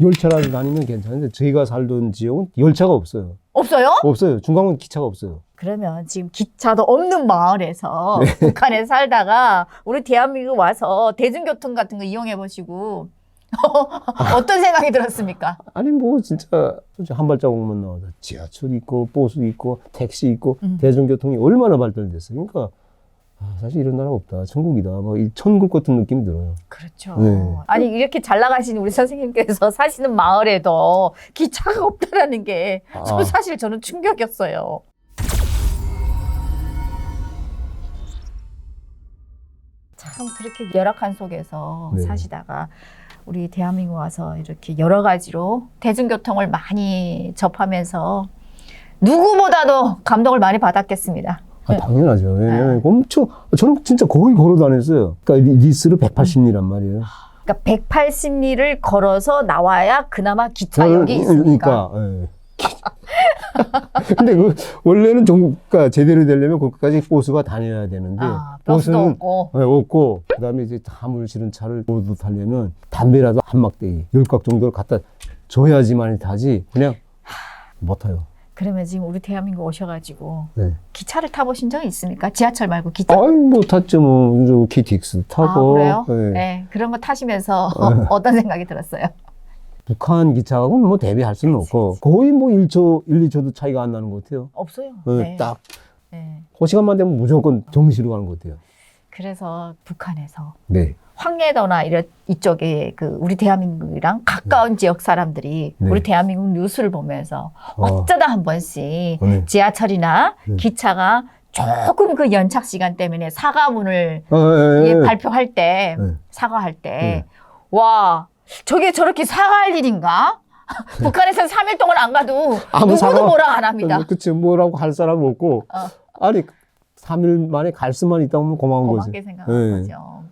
열차라도 다니면 괜찮은데 저희가 살던 지역은 열차가 없어요. 없어요? 없어요. 중간은 기차가 없어요. 그러면 지금 기차도 없는 마을에서 네. 북한에 살다가 우리 대한민국 와서 대중교통 같은 거 이용해 보시고 어떤 생각이 들었습니까? 아니 뭐 진짜 솔직히 한 발자국만 나와도 지하철 있고 버스 있고 택시 있고 음. 대중교통이 얼마나 발달됐어요. 그러니까 아, 사실 이런 나라가 없다. 천국이다. 뭐이 천국 같은 느낌이 들어요. 그렇죠. 네. 아니 이렇게 잘 나가신 우리 선생님께서 사시는 마을에도 기차가 없다라는 게 아. 사실 저는 충격이었어요. 참 그렇게 열악한 속에서 네. 사시다가 우리 대한민국 와서 이렇게 여러 가지로 대중교통을 많이 접하면서 누구보다도 감동을 많이 받았겠습니다. 아, 당연하죠. 왜냐면 네. 엄청 저는 진짜 거의 걸어 다녔어요. 그러니까 리- 리스를 180리란 말이에요. 그러니까 180리를 걸어서 나와야 그나마 기차역이 있으니까. 그러니까. 예. 근데 그 원래는 좀 그러니까 제대로 되려면 거기까지 버스가 다녀야 되는데 아, 버스도 버스는 없고. 네, 없고 그다음에 이제 화물 실은 차를 모두 타려면 담배라도 한 막대기 열각 정도를 갖다 줘야지만 타지 그냥 못 타요. 그러면 지금 우리 대한민국 오셔가지고 네. 기차를 타보신 적이 있습니까? 지하철 말고 기차? 아이 뭐 탔죠 뭐 KTX 아, 타고 그래요? 네. 네. 그런 거 타시면서 어떤 생각이 들었어요? 북한 기차하고는 뭐 대비할 수는 없고 거의 뭐 1초 1, 2초도 차이가 안 나는 것 같아요. 없어요. 네, 딱 네. 그 시간만 되면 무조건 정시로 가는 것 같아요. 그래서 북한에서 네. 황해도나 이런 이쪽에 그 우리 대한민국이랑 가까운 지역 사람들이 네. 우리 대한민국 뉴스를 보면서 어. 어쩌다 한 번씩 네. 지하철이나 네. 기차가 조금 그 연착 시간 때문에 사과문을 아, 예, 예, 예. 발표할 때 네. 사과할 때 네. 와 저게 저렇게 사과할 일인가? 북한에서는 3일 동안 안 가도 네. 누구도 사과- 뭐라 안 합니다. 그치 뭐라고 할 사람 없고 어. 아니 3일 만에 갈 수만 있다 보면 고마운 거지. 고맙게 생각하는 네. 거죠.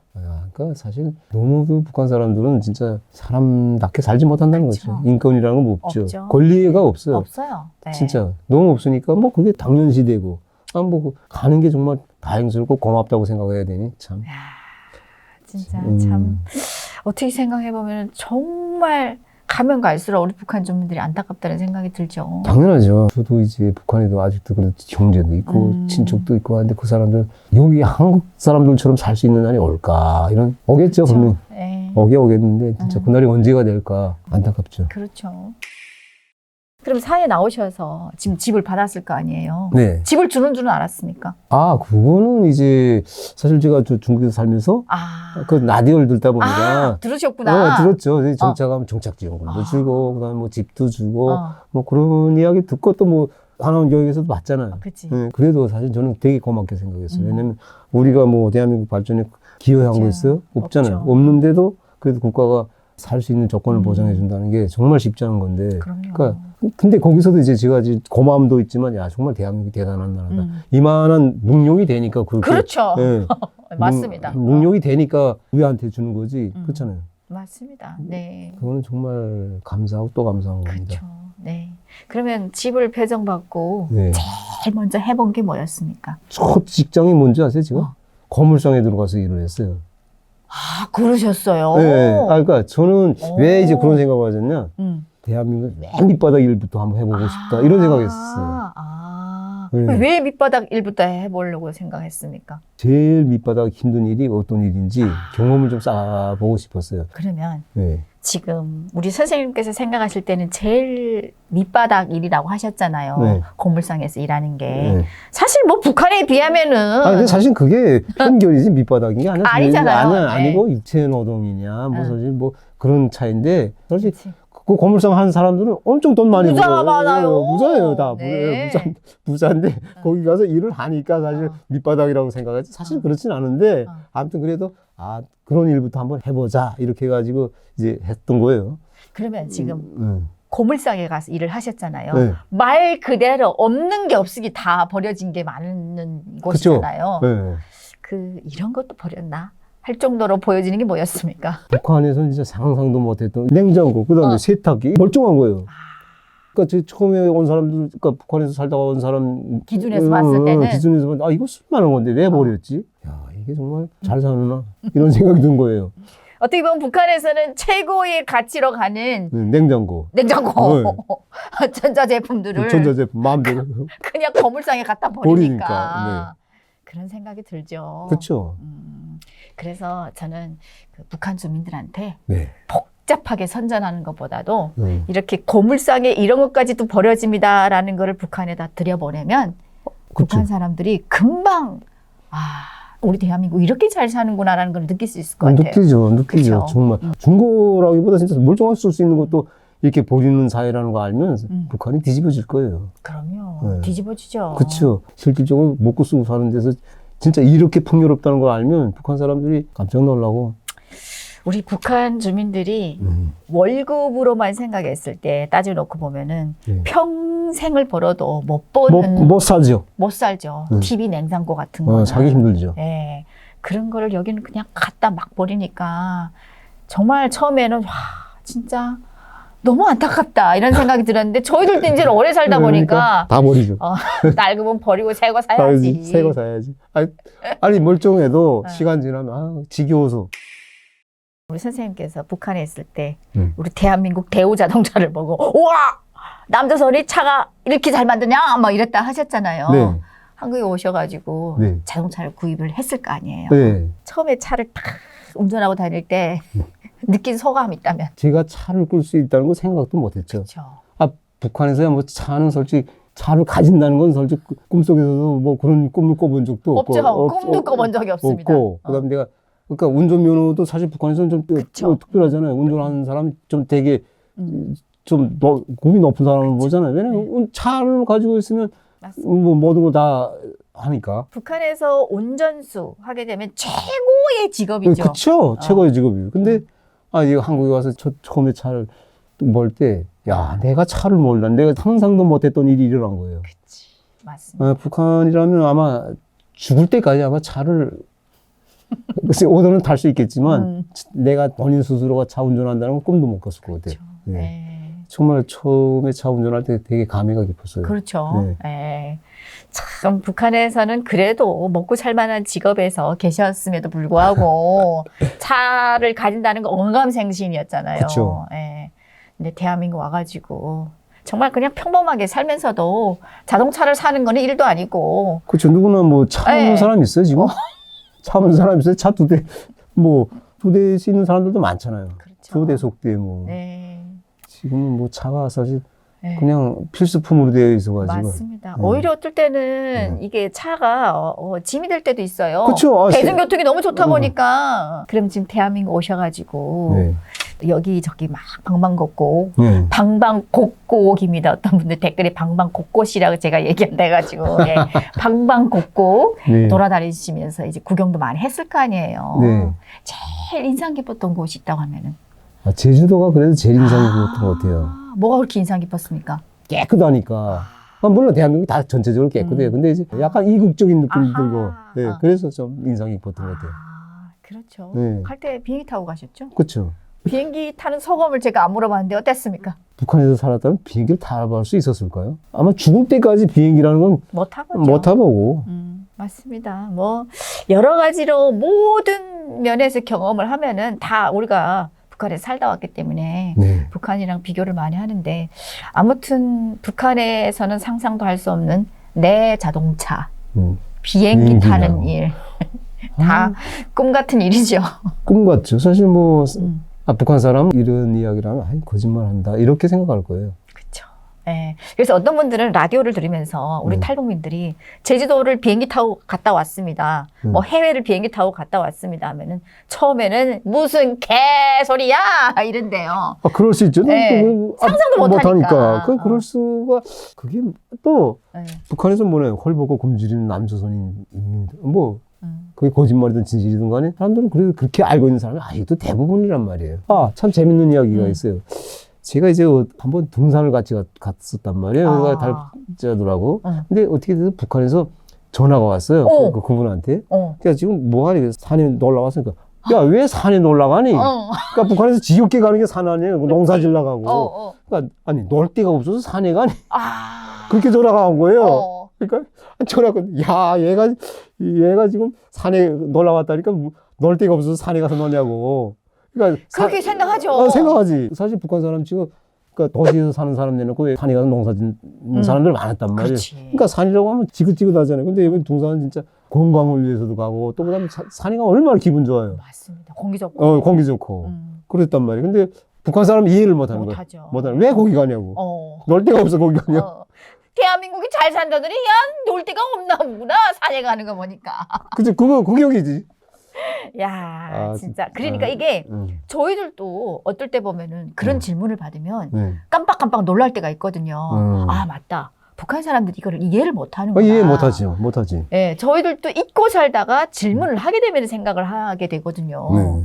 아, 그러니까 사실 너무 그 북한 사람들은 진짜 사람답게 살지 못한다는 그쵸. 거죠. 인권이라는 건 없죠. 없죠. 권리가 없어요. 없어요. 네. 진짜 너무 없으니까 뭐 그게 당연시되고 아뭐 가는 게 정말 다행스럽고 고맙다고 생각해야 되니 참. 야, 진짜 음. 참 어떻게 생각해 보면 정말 가면 갈수록 우리 북한 주민들이 안타깝다는 생각이 들죠. 당연하죠. 저도 이제 북한에도 아직도 그런 형제도 있고 음. 친척도 있고 하는데 그 사람들 여기 한국 사람들처럼 살 수 있는 날이 올까 이런 오겠죠 그렇죠. 분명 네. 오게 오겠는데 진짜 음. 그날이 언제가 될까 안타깝죠. 그렇죠. 그럼 사회 나오셔서 지금 집을 받았을 거 아니에요. 네. 집을 주는 줄은 알았습니까? 아 그거는 이제 사실 제가 저 중국에서 살면서 아, 그 라디오를 듣다 보니까 아 들으셨구나. 어, 들었죠. 이제 정착하면 정착 지원금도 아. 주고 그다음에 뭐 집도 주고 어, 뭐 그런 이야기 듣고 또 뭐 하나원 교육에서도 봤잖아요. 그치. 네, 그래도 사실 저는 되게 고맙게 생각했어요. 음. 왜냐면 우리가 뭐 대한민국 발전에 기여한 거. 있어요? 없잖아요. 없죠. 없는데도 그래도 국가가 살 수 있는 조건을 음. 보장해 준다는 게 정말 쉽지 않은 건데. 그럼요. 그러니까 근데 거기서도 이제 제가 이제 고마움도 있지만 야 정말 대한민국이 대단한 나라다. 음. 이만한 능력이 되니까 그렇게 그렇죠. 예, 맞습니다. 능- 능력이 되니까 우리한테 주는 거지. 음. 그렇잖아요. 맞습니다. 네. 그거는 정말 감사하고 또 감사한 겁니다. 그렇죠. 네. 그러면 집을 배정받고 네. 제일 먼저 해본 게 뭐였습니까? 첫 직장이 뭔지 아세요, 지금? 어. 건물상에 들어가서 일을 했어요. 아, 그러셨어요. 네. 아, 그러니까 저는 오. 왜 이제 그런 생각을 하셨냐? 음. 대한민국 맨 밑바닥 일부터 한번 해보고 싶다. 이런 생각했었어요. 아, 네. 왜 밑바닥 일부터 해보려고 생각했습니까? 제일 밑바닥 힘든 일이 어떤 일인지 경험을 좀 쌓아보고 싶었어요. 그러면 네. 지금 우리 선생님께서 생각하실 때는 제일 밑바닥 일이라고 하셨잖아요. 네. 건물상에서 일하는 게. 네. 사실 뭐 북한에 비하면은 아, 근데 사실 그게 편결이지 밑바닥인 게. 아니잖아요. 아니, 네. 아니고 육체 노동이냐, 뭐 응. 사실 뭐 그런 차인데 사실 그치. 그 건물상 하는 사람들은 엄청 돈 많이 부자가 벌어요. 많아요. 부자예요, 다. 네. 부자, 부자인데 거기 가서 일을 하니까 사실 어. 밑바닥이라고 생각하지. 사실 어. 그렇진 않은데 어. 아무튼 그래도 아 그런 일부터 한번 해보자 이렇게 해가지고 이제 했던 거예요. 그러면 지금 음, 고물상에 가서 일을 하셨잖아요. 네. 말 그대로 없는 게 없으기 다 버려진 게 많은 곳이잖아요. 네. 그 이런 것도 버렸나 할 정도로 보여지는 게 뭐였습니까? 북한에서는 진짜 상상도 못했던 냉장고, 그 다음에 어. 세탁기 멀쩡한 거예요. 아. 그러니까 저 처음에 온 사람들, 그러니까 북한에서 살다가 온 사람 기준에서 어, 봤을 어, 때는 기준에서 봤을 때, 아 이거 쓸만한 건데 왜 어. 버렸지? 야 이게 정말 잘 사느나 이런 생각이 든 거예요. 어떻게 보면 북한에서는 최고의 가치로 가는 네, 냉장고, 냉장고, 네. 전자제품들을 전자 제품 마음대로 그냥 거물상에 갖다 버리니까, 버리니까, 그런 생각이 들죠. 그렇죠. 음, 그래서 저는 그 북한 주민들한테 네. 복잡하게 선전하는 것보다도 음. 이렇게 고물상에 이런 것까지도 버려집니다라는 거를 북한에다 들여보내면 그렇죠. 북한 사람들이 금방 아 우리 대한민국 이렇게 잘 사는구나라는 걸 느낄 수 있을 것 같아요. 느끼죠, 느끼죠. 그쵸? 정말 중고라기보다 진짜 멀쩡할 수 있는 것도 이렇게 버리는 사회라는 거 알면 음. 북한이 뒤집어질 거예요. 그럼요. 네. 뒤집어지죠. 그렇죠. 실질적으로 먹고 쓰고 사는 데서 진짜 이렇게 풍요롭다는 걸 알면 북한 사람들이 깜짝 놀라고. 우리 북한 주민들이 음. 월급으로만 생각했을 때 따져놓고 보면은 네. 평생을 벌어도 못 못, 보는 못 살죠. 못 살죠. 음. TV 냉장고 같은 거. 어, 사기 힘들죠. 예. 그런 거를 여기는 그냥 갖다 막 버리니까 정말 처음에는 와 진짜 너무 안타깝다 이런 생각이 들었는데 저희들도 이제 오래 살다 보니까 다 버리죠. 어, 낡으면 버리고 새 거 사야지. 사야지. 새거 사야지. 아니, 아니 멀쩡해도 네. 시간 지나면 아, 지겨워서. 우리 선생님께서 북한에 있을 때 음. 우리 대한민국 대우 자동차를 보고 우와 남조선이 차가 이렇게 잘 만드냐 막 이랬다 하셨잖아요. 네. 한국에 오셔가지고 네. 자동차를 구입을 했을 거 아니에요. 네. 처음에 차를 딱 운전하고 다닐 때 느낀 소감이 있다면. 제가 차를 끌 수 있다는 거 생각도 못 했죠. 그렇죠. 아, 북한에서야 뭐 차는 솔직히 차를 가진다는 건 솔직히 꿈속에서도 뭐 그런 꿈을 꿔본 적도 없고. 없죠. 없- 꿈도 없- 꿔본 적이 없습니다. 없고. 어. 그다음에 내가 그러니까 운전면허도 사실 북한에서는 좀 그쵸. 어, 특별하잖아요. 운전하는 사람이 좀 되게 음, 좀 너, 굽이 높은 사람을 보잖아요. 왜냐면 차를 가지고 있으면 맞습니다. 뭐 모든 걸다 하니까. 북한에서 운전수 하게 되면 최고의 직업이죠. 그쵸. 어. 최고의 직업이에요. 근데 아, 이거 한국에 와서 첫, 처음에 차를 몰 때, 야, 내가 차를 몰라. 내가 상상도 못했던 일이 일어난 거예요. 그치. 맞습니다. 아, 북한이라면 아마 죽을 때까지 아마 차를 글쎄 오더는 탈수 있겠지만 음, 내가 본인 스스로가 차 운전한다는 건 꿈도 못 꿨을 것 같아요. 네. 네. 정말 처음에 차 운전할 때 되게 감회가 깊었어요. 그렇죠. 네. 참 북한에서는 그래도 먹고 살만한 직업에서 계셨음에도 불구하고 차를 가진다는 건 언감생심이었잖아요. 그쵸. 예. 근데 대한민국 와가지고 정말 그냥 평범하게 살면서도 자동차를 사는 거는 일도 아니고 그렇죠. 누구나 뭐차 네. 없는 사람 있어요, 지금? 차 없는 사람 있어요? 차 두 대, 뭐, 두 대씩 있는 사람들도 많잖아요. 그렇죠. 두 대, 속 대, 뭐. 네. 지금은 뭐 차가 사실 네. 그냥 필수품으로 되어 있어가지고. 맞습니다. 네. 오히려 어떨 때는 네. 이게 차가 어, 어, 짐이 될 때도 있어요. 그쵸. 아, 대중교통이 너무 좋다 음. 보니까 그럼 지금 대한민국 오셔가지고 네. 여기 저기 막 방방곡곡 네. 방방곡곡입니다. 어떤 분들 댓글에 방방곡곡이라고 제가 얘기한다 해가지고 예. 방방곡곡 네. 돌아다니시면서 이제 구경도 많이 했을 거 아니에요. 네. 제일 인상 깊었던 곳이 있다고 하면은 아, 제주도가 그래도 제일 인상 깊었던 것 같아요. 아, 뭐가 그렇게 인상 깊었습니까? 깨끗하니까. 아, 물론 대한민국이 다 전체적으로 깨끗해요. 음. 근데 이제 약간 이국적인 느낌이 아하. 들고, 네, 아. 그래서 좀 인상이 깊었던 것 같아요. 아, 그렇죠. 네. 갈 때 비행기 타고 가셨죠? 그렇죠. 비행기 타는 소감을 제가 안 물어봤는데 어땠습니까? 북한에서 살았다면 비행기를 타볼 수 있었을까요? 아마 죽을 때까지 비행기라는 건못못 타보죠. 타보고. 음, 맞습니다. 뭐 여러 가지로 모든 면에서 경험을 하면은 다 우리가 북한에 살다 왔기 때문에 네. 북한이랑 비교를 많이 하는데 아무튼 북한에서는 상상도 할 수 없는 내 자동차, 음. 비행기 비행기라고. 타는 일. 다꿈 같은 일이죠. 꿈 같죠. 사실 뭐, 음, 아, 북한 사람 이런 이야기를 하면, 아이, 거짓말 한다. 이렇게 생각할 거예요. 예. 그래서 어떤 분들은 라디오를 들으면서 우리 음. 탈북민들이 제주도를 비행기 타고 갔다 왔습니다. 음. 뭐 해외를 비행기 타고 갔다 왔습니다 하면은 처음에는 무슨 개소리야 이런데요. 아, 그럴 수 있죠. 네. 뭐, 아, 상상도 못하니까. 그, 어. 그럴 수가, 그게 또, 예. 북한에서 뭐래, 헐벗고 굶주리는 남조선인. 뭐, 음. 그게 거짓말이든 진실이든 간에 사람들은 그래도 그렇게 알고 있는 사람이 아직도 대부분이란 말이에요. 아, 참 재밌는 이야기가 음. 있어요. 제가 이제 어, 한번 등산을 같이 갔- 갔었단 말이에요. 아. 달자들하고. 어. 근데 어떻게 돼서 북한에서 전화가 왔어요. 어. 그, 그분한테. 어. 그러니까 지금 뭐하니? 산에 놀러 갔으니까. 야, 왜 산에 놀러 가니? 어. 그러니까 북한에서 지겹게 가는 게 산 아니에요. 농사 질러 가고. 어. 어. 그러니까 아니, 놀 데가 없어서 산에 가니? 아. 그렇게 전화가 온 거예요. 어. 그러니까 전화가 야 얘가 얘가 지금 산에 놀러 왔다니까 뭐, 놀 데가 없어서 산에 가서 노냐고 그러니까 사- 그렇게 생각하죠. 어, 생각하지. 사실 북한 사람 치고 그러니까 도시에서 사는 사람 내놓고 왜 산에 가서 농사 짓는 음. 사람들 많았단 말이에요. 그렇지. 그러니까 산이라고 하면 지긋지긋하잖아요. 근데 여기 동산은 진짜 건강을 위해서도 가고 또 그다음에 사- 산이 가면 얼마나 기분 좋아요. 맞습니다. 공기 좋고. 어, 공기 좋고. 음, 그랬단 말이에요. 근데 북한 사람은 이해를 못 하는 거예요. 못 하죠. 못하는 왜 거기 가냐고. 어. 놀 데가 없어 거기 가냐고. 어. 대한민국이 잘 산다더니 야 놀 데가 없나 보구나 산에 가는 거 보니까. 그치 그거 구경이지. 야 아, 진짜. 그러니까 아. 이게 응. 저희들도 어떨 때 보면은 그런 음. 질문을 받으면 네. 깜빡깜빡 놀랄 때가 있거든요. 음. 아 맞다. 북한 사람들이 이거를 이해를 어, 못하는구나. 이해 못하죠. 못하지. 예, 저희들도 잊고 살다가 질문을 하게 되면 생각을 하게 되거든요. 네.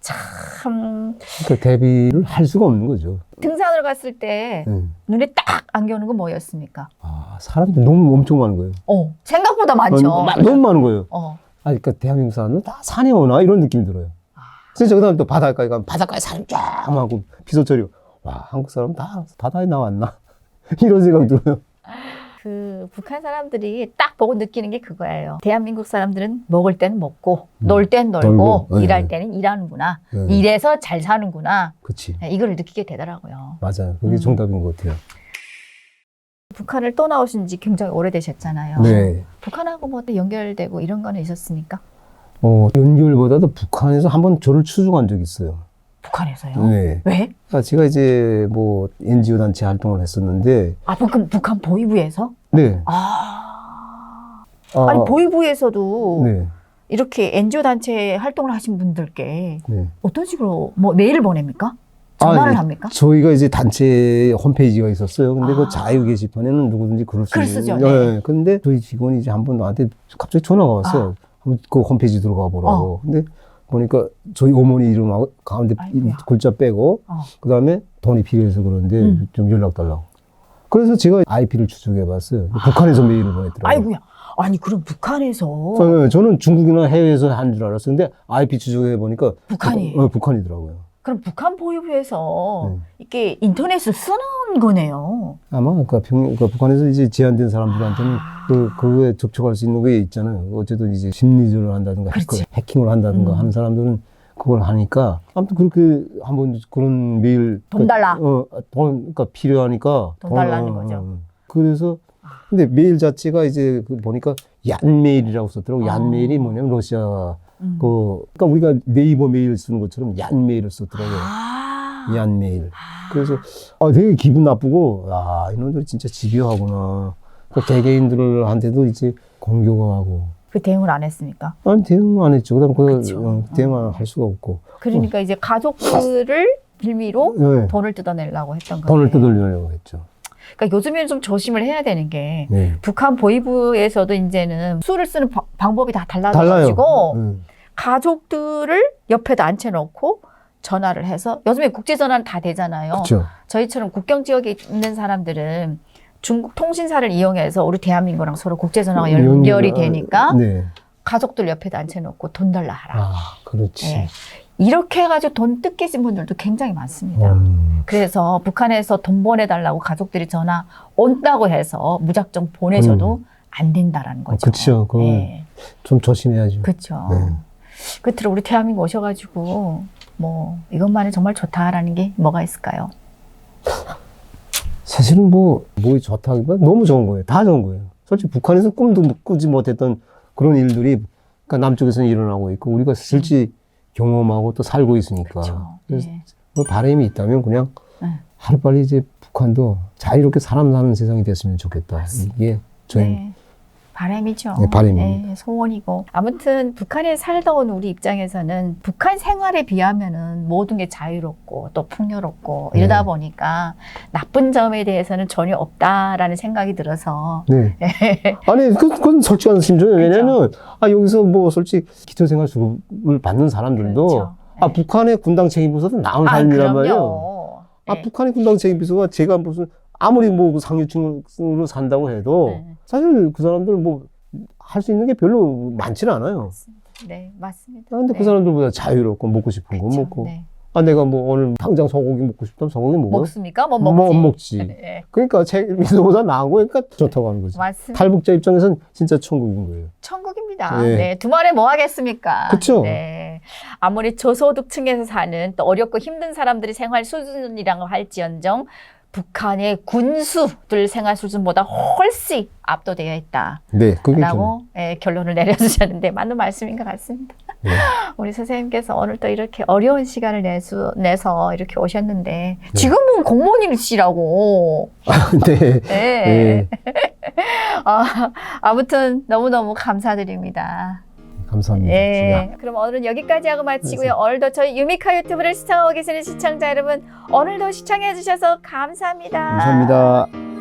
참 그러니까 대비를 할 수가 없는 거죠. 등산을 갔을 때 네. 눈에 딱 안겨오는 건 뭐였습니까? 아, 사람들이 너무 엄청 많은 거예요. 어 생각보다 많죠. 어, 마- 너무 많은 거예요. 어 아, 그러니까 대한민국 사람은 다 산에 오나 이런 느낌이 들어요. 그래서 그 다음 또 바닷가에 가면 바닷가에 사람 쫙 많고 비서처리 와 한국 사람 다 바다에 나왔나 이런 생각 들어요. 그 북한 사람들이 딱 보고 느끼는 게 그거예요. 대한민국 사람들은 먹을 때는 먹고 음. 놀땐 놀고 놀고, 네. 일할 때는 일하는구나. 네. 이래서 잘 사는구나. 그렇지 네, 이걸 느끼게 되더라고요. 맞아요. 그게 음. 정답인 것 같아요. 북한을 떠나오신 지 굉장히 오래되셨잖아요. 네. 북한하고 뭐 연결되고 이런 거는 있었습니까? 어 연결보다도 북한에서 한 번 저를 추종한 적이 있어요. 북한에서요? 네. 왜? 아, 제가 이제 뭐 NGO 단체 활동을 했었는데 아, 북한, 북한 보위부에서? 네. 아. 아, 아니, 보위부에서도 네. 이렇게 NGO 단체 활동을 하신 분들께 네. 어떤 식으로 뭐 메일을 보냅니까? 전화를 아, 예. 합니까? 저희가 이제 단체 홈페이지가 있었어요. 근데 아. 그 자유 게시판에는 누구든지 글을 글수 쓰죠, 있는. 네. 예. 근데 저희 직원이 이제 한 번 나한테 갑자기 전화가 왔어요. 한번 그 홈페이지 들어가 보라고. 근데 보니까 저희 어머니 이름하고 가운데 이 아이고야. 글자 빼고 어. 그다음에 돈이 필요해서 그러는데 음. 좀 연락 달라고. 그래서 제가 IP를 추적해 봤어요. 북한에서 메일을 보냈더라고요. 아이고야. 아니, 그럼 북한에서 저- 저는 중국이나 해외에서 한 줄 알았어요. 근데 IP 추적해 보니까 북한이. 어, 북한이더라고요. 그럼 북한 보위부에서 네. 이렇게 인터넷을 쓰는 거네요. 아마 그러니까, 평, 그러니까 북한에서 이제 제한된 사람들한테는 아. 그 그거에 접촉할 수 있는 게 있잖아요. 어쨌든 이제 심리전을 한다든가 그렇지. 해커, 해킹을 한다든가 음. 하는 사람들은 그걸 하니까 아무튼 그렇게 한번 그런 메일 돈 달라. 어, 돈 그러니까 필요하니까 돈 돈- 달라는 어, 거죠. 어. 그래서 근데 메일 자체가 이제 그 보니까 얀 메일이라고 썼더라고. 아. 얀 메일이 뭐냐면 러시아 음. 그 그러니까 우리가 네이버 메일 쓰는 것처럼 얀 메일을 썼더라고요. 아. 얀 메일. 그래서 아, 되게 기분 나쁘고 아 이놈들이 진짜 집요하구나. 그 개개인들한테도 이제 공격하고 그 대응을 안 했습니까? 아니 대응 안 했죠. 그다음 그. 어, 대응을 할 수가 없고 그러니까 이제 가족들을 빌미로 네. 돈을 뜯어내려고 했던 거예요. 돈을 뜯으려고 했죠. 그러니까 요즘에는 좀 조심을 해야 되는 게 네. 북한 보위부에서도 이제는 수를 쓰는 바- 방법이 다. 달라져가지고 음. 가족들을 옆에다 앉혀놓고 전화를 해서 요즘에 국제 전화는 다 되잖아요. 그렇죠. 저희처럼 국경 지역에 있는 사람들은 중국 통신사를 이용해서 우리 대한민국랑 서로 국제 전화가 연결이 되니까 네. 가족들 옆에다 앉혀놓고 돈 달라 하라. 아 그렇지. 예. 이렇게 해가지고 돈 뜯기신 분들도 굉장히 많습니다. 음. 그래서 북한에서 돈 보내달라고 가족들이 전화 온다고 해서 무작정 보내셔도 안 된다라는 거죠. 음. 그쵸. 그건 예. 좀 조심해야죠. 그렇죠. 네. 끝으로 우리 대한민국 오셔가지고 뭐 이것만은 정말 좋다라는 게 뭐가 있을까요? 사실은 뭐, 뭐 좋다기보다 너무 좋은 거예요. 다 좋은 거예요. 솔직히 북한에서 꿈도 꾸지 못했던 그런 일들이 그러니까 남쪽에서는 일어나고 있고 우리가 실제 경험하고 또 살고 있으니까. 그렇죠. 그래서 예. 뭐 바람이 있다면 그냥 네. 하루빨리 이제 북한도 자유롭게 사람 사는 세상이 됐으면 좋겠다. 맞습니다. 이게 저희 네. 바람이죠. 네, 바람입니다. 네, 소원이고. 아무튼 북한에 살다 온 우리 입장에서는 북한 생활에 비하면은 모든 게 자유롭고 또 풍요롭고 이러다 네. 보니까 나쁜 점에 대해서는 전혀 없다라는 생각이 들어서 네. 아니, 그, 그건 솔직한 심정이에요. 왜냐면, 아, 여기서 뭐, 솔직히, 기초생활 수급을 받는 사람들도, 그렇죠. 아, 네. 북한의 군당 책임비서도 나은 아, 삶이란 말이에요. 아, 네. 북한의 군당 책임비서가 제가 무슨, 아무리 뭐 상류층으로 산다고 해도, 네. 사실 그 사람들 뭐, 할 수 있는 게 별로 많지는 않아요. 맞습니다. 네, 맞습니다. 아, 근데 네. 그 사람들보다 자유롭고 먹고 싶은 거 그쵸. 먹고, 네. 아 내가 뭐 오늘 당장 소고기 먹고 싶다면 소고기 먹어. 먹습니까? 뭐뭐 먹지. 안 먹지. 네, 그러니까 제 믿음보다 나은 거니까 좋다고 하는 거지. 맞습니다. 탈북자 입장에선 진짜 천국인 거예요. 천국입니다. 네. 네. 두 말에 뭐 하겠습니까? 그쵸? 네. 아무리 저소득층에서 사는 또 어렵고 힘든 사람들이 생활 수준이라고 할지언정 북한의 군수들 생활 수준보다 훨씬 압도되어 있다. 네. 라고 예, 결론을 내려주셨는데 맞는 말씀인 것 같습니다. 네. 우리 선생님께서 오늘 또 이렇게 어려운 시간을 내수, 내서 이렇게 오셨는데 네. 지금은 공무원이시라고. 네. 네. 네. 아, 아무튼 너무너무 감사드립니다. 감사합니다. 예. 그럼 오늘은 여기까지 하고 마치고요. 오늘도 저희 유미카 유튜브를 시청하고 계시는 시청자 여러분, 오늘도 시청해 주셔서 감사합니다. 감사합니다.